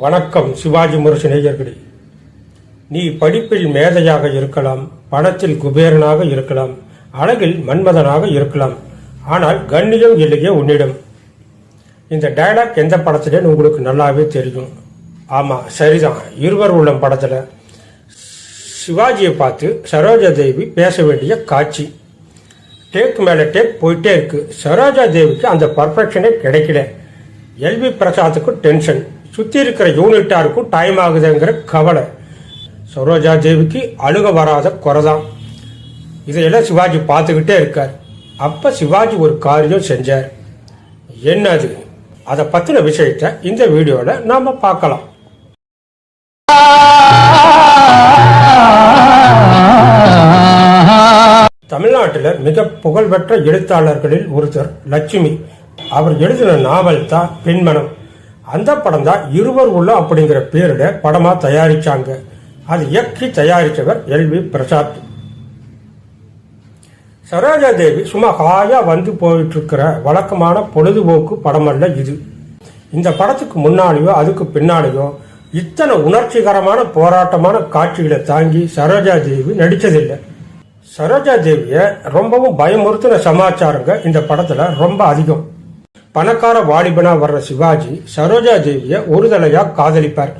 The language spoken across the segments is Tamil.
வணக்கம் சிவாஜி முரசு நேயர்களே. நீ படிப்பில் மேதையாக இருக்கலாம் பணத்தில் குபேரனாக இருக்கலாம் அழகில் மன்மதனாக இருக்கலாம். ஆனால் கண்ணியம் இல்லையே உன்னிடம். இந்த டைலாக் எந்த படத்துலன்னு உங்களுக்கு நல்லாவே தெரியும்? ஆமாம் சரிதான். இருவர் உள்ளம் படத்தில். சிவாஜியை பார்த்து சரோஜா தேவி பேச வேண்டிய காட்சி. டேக் மேலே டேக் போயிட்டே இருக்கு. சரோஜா தேவிக்கு அந்த பர்ஃபெக்ஷனே கிடைக்கல. எல்வி பிரசாத்துக்கும் டென்ஷன் சுற்றி இருக்கிற யூனிட்டாருக்கும் டைம் ஆகுதுங்கிற கவலை. சரோஜா தேவிக்கு அழுக வராத குறைதான் இதையெல்லாம் சிவாஜி பார்த்துக்கிட்டே இருக்கார். அப்போ சிவாஜி ஒரு காரியம் செஞ்சார். என்னது? அதை பற்றின விஷயத்தை இந்த வீடியோவில் நாம் பார்க்கலாம். தமிழ்நாட்டில் மிக புகழ்பெற்ற எழுத்தாளர்களில் ஒருத்தர் லட்சுமி. அவர் எழுதின நாவல் தான் பெண்மனம் அந்த படம் தான் இருவர் உள்ள அப்படிங்கிற பேரில் படமா தயாரிச்சாங்க. அது இயக்கி தயாரித்தவர் எல் வி பிரசாத். சரோஜா தேவி சும்மா ஹாயா வந்து போயிட்டு இருக்கிற வழக்கமான பொழுதுபோக்கு படம் அல்ல இது. இந்த படத்துக்கு முன்னாலேயோ அதுக்கு பின்னாலேயோ இத்தனை உணர்ச்சிகரமான போராட்டமான காட்சிகளை தாங்கி சரோஜா தேவி நடித்ததில்லை. சரோஜா தேவிய ரொம்பவும் பயமுறுத்தின சமாச்சாரங்க இந்த படத்துல ரொம்ப அதிகம். பணக்கார வாலிபனா வர்ற சிவாஜி சரோஜா தேவிய ஒருதலையா காதலிப்பார்.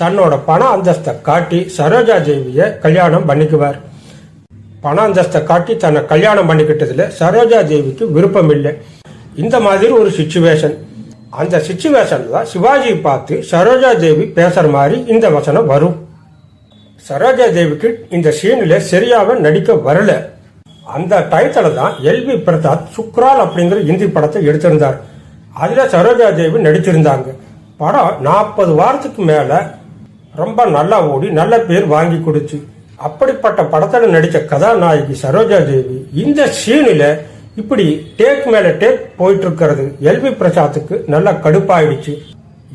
தன்னோட பண அந்தஸ்தை காட்டி சரோஜா தேவிய கல்யாணம் பண்ணிக்குவார். பண அந்தஸ்தை காட்டி தன்னை கல்யாணம் பண்ணிக்கிட்டதுல சரோஜா தேவிக்கு விருப்பம் இல்லை இந்த மாதிரி ஒரு சுச்சுவேஷன் அந்த சுச்சுவேஷன்ல தான் சிவாஜியை பார்த்து சரோஜா தேவி பேசுற மாதிரி இந்த வசனம் வரும். சரோஜா தேவிக்கு இந்த சீனில் சரியாக நடிக்க வரல. அந்த டயத்துல தான் எல்வி பிரசாத் சுக்ரால் அப்படிங்கிற இந்தி படத்தை எடுத்திருந்தார். அதில் சரோஜா தேவி நடிச்சிருந்தாங்க. படம் நாற்பது வாரத்துக்கு மேலே ரொம்ப நல்லா ஓடி நல்ல பேர் வாங்கி கொடுத்து அப்படிப்பட்ட படத்தில் நடித்த கதாநாயகி சரோஜா தேவி இந்த சீனில் இப்படி டேக் மேலே டேக் போயிட்டு இருக்கிறது எல்வி பிரசாத்துக்கு நல்லா கடுப்பாயிடுச்சு.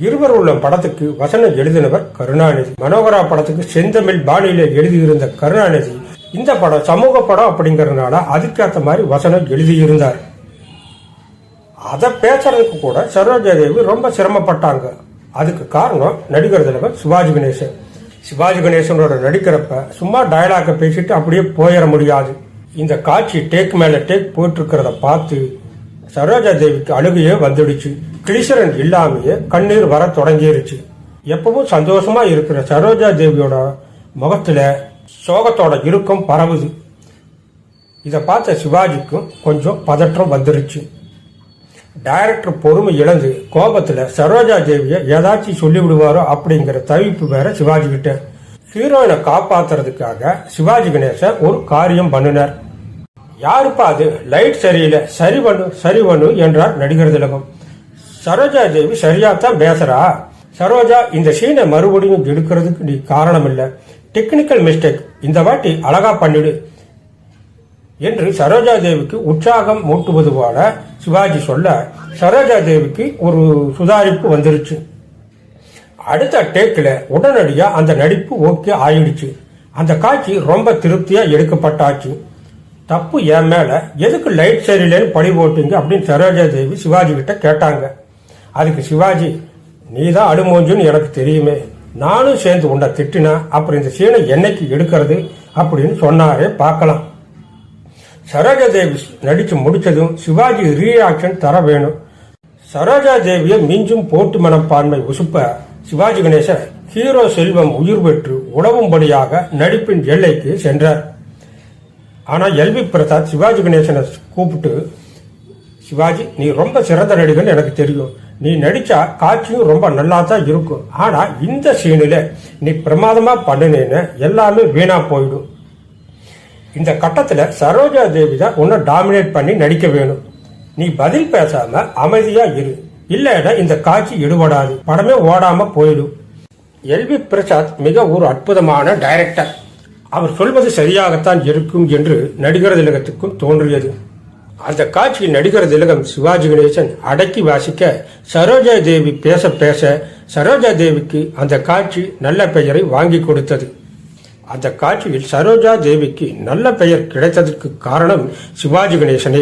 இருவர் உள்ள படத்துக்கு வசனம் எழுதினவர் கருணாநிதி. மனோகரா படத்துக்கு செந்தமிழ் பாணியில எழுதியிருந்த கருணாநிதி. இந்த படம் சமூக படம் அப்படிங்கறதுனால அதுக்கேற்ற மாதிரி வசனம் எழுதியிருந்தார். அதை பேசுறதுக்கு கூட சரோஜா தேவி ரொம்ப சிரமப்பட்டாங்க. அதுக்கு காரணம் நடிகர் தலைவர் சிவாஜி கணேசன். சிவாஜி கணேசனோட நடிக்கிறப்ப சும்மா டயலாக பேசிட்டு அப்படியே போயிட முடியாது. இந்த காட்சி டேக் மேல டேக் போயிட்டு இருக்கிறத பார்த்து சரோஜா தேவிக்கு அழுகையே வந்துடுச்சு. கிளிசரன் இல்லாமையே கண்ணீர் வர தொடங்கிருச்சு. எப்பவும் சந்தோஷமா இருக்கிற சரோஜா தேவியோட முகத்துல சோகத்தோட இறுக்கம் பரவுது. இதை பார்த்த சிவாஜிக்கும் கொஞ்சம் பதற்றம் வந்துருச்சு. டைரக்டர் பொறுமை இழந்து கோபத்துல சரோஜா தேவியை ஏதாச்சும் சொல்லி விடுவாரோ அப்படிங்கிற தவிப்பு வேற சிவாஜி கிட்ட ஹீரோயினை காப்பாத்துறதுக்காக சிவாஜி கணேசன் ஒரு காரியம் பண்ணினார். யாருப்பா அது? லைட் சரியில்லை. சரி பண்ணு சரி பண்ணு என்றார் நடிகர் திலகம். சரோஜா தேவி சரியா தான் பேசுறா. சரோஜா இந்த சீனை மறுபடியும் எடுக்கிறதுக்கு நீ காரணம் இல்லை டெக்னிக்கல் மிஸ்டேக் இந்த வாட்டி அழகா பண்ணிடு. என்று சரோஜா தேவிக்கு உற்சாகம் மூட்டுவது போல சிவாஜி சொல்ல சரோஜா தேவிக்கு ஒரு சுதாரிப்பு வந்துருச்சு. அடுத்த டேக்கில் உடனடியாக அந்த நடிப்பு ஓகே ஆயிடுச்சு. அந்த காட்சி ரொம்ப திருப்தியாக எடுக்கப்பட்டாச்சு. தப்பு என் மேலே எதுக்கு லைட் சரியில்லைன்னு பழி போட்டீங்க அப்படின்னு சரோஜா தேவி சிவாஜி கிட்ட கேட்டாங்க. அதுக்கு சிவாஜி நீ தான் அழுமோஞ்சுன்னு எனக்கு தெரியுமே. நானும் சேர்ந்து உன்னை திட்டினா அப்புறம் இந்த சீனை என்னைக்கு எடுக்கிறது? அப்படின்னு சொன்னாரே பார்க்கலாம். சரோஜா தேவி நடிச்சு முடிச்சதும் சிவாஜி ரீஆக்ஷன் தர வேணும். சரோஜா தேவியை மிஞ்சும் போட்டு மனப்பான்மை உசுப்ப சிவாஜி கணேசன் ஹீரோ செல்வம் உயிர் பெற்று உணவும்படியாக நடிப்பின் எல்லைக்கு சென்றார். ஆனால் எல்வி பிரசாத் சிவாஜி கணேசனை கூப்பிட்டு சிவாஜி நீ ரொம்ப சிறந்த நடிகன் எனக்கு தெரியும். நீ நடிச்சா காட்சியும் ரொம்ப நல்லா தான் இருக்கும். ஆனா இந்த சீனில் நீ பிரமாதமா பண்ணினேன்னு எல்லாமே வீணா போயிடும். இந்த கட்டத்துல சரோஜா தேவி தான் உன்னை டாமினேட் பண்ணி நடிக்க வேணும். நீ பதில் பேசாம அமைதியா இரு. இல்லைன்னா இந்த காட்சி இடுபடாது. படமே ஓடாம போயிடும். எல்வி பிரசாத் மிக ஒரு அற்புதமான டைரக்டர் அவர் சொல்வது சரியாகத்தான் இருக்கும் என்று நடிகர் திலகத்துக்கும் தோன்றியது. அந்த காட்சி நடிகர் திலகம் சிவாஜி கணேசன் அடக்கி வாசிக்க சரோஜா தேவி பேச பேச சரோஜா தேவிக்கு அந்த காட்சி நல்ல பெயரை வாங்கி கொடுத்தது. அந்த காட்சியில் சரோஜா தேவிக்கு நல்ல பெயர் கிடைத்ததற்கு காரணம் சிவாஜி கணேசனே.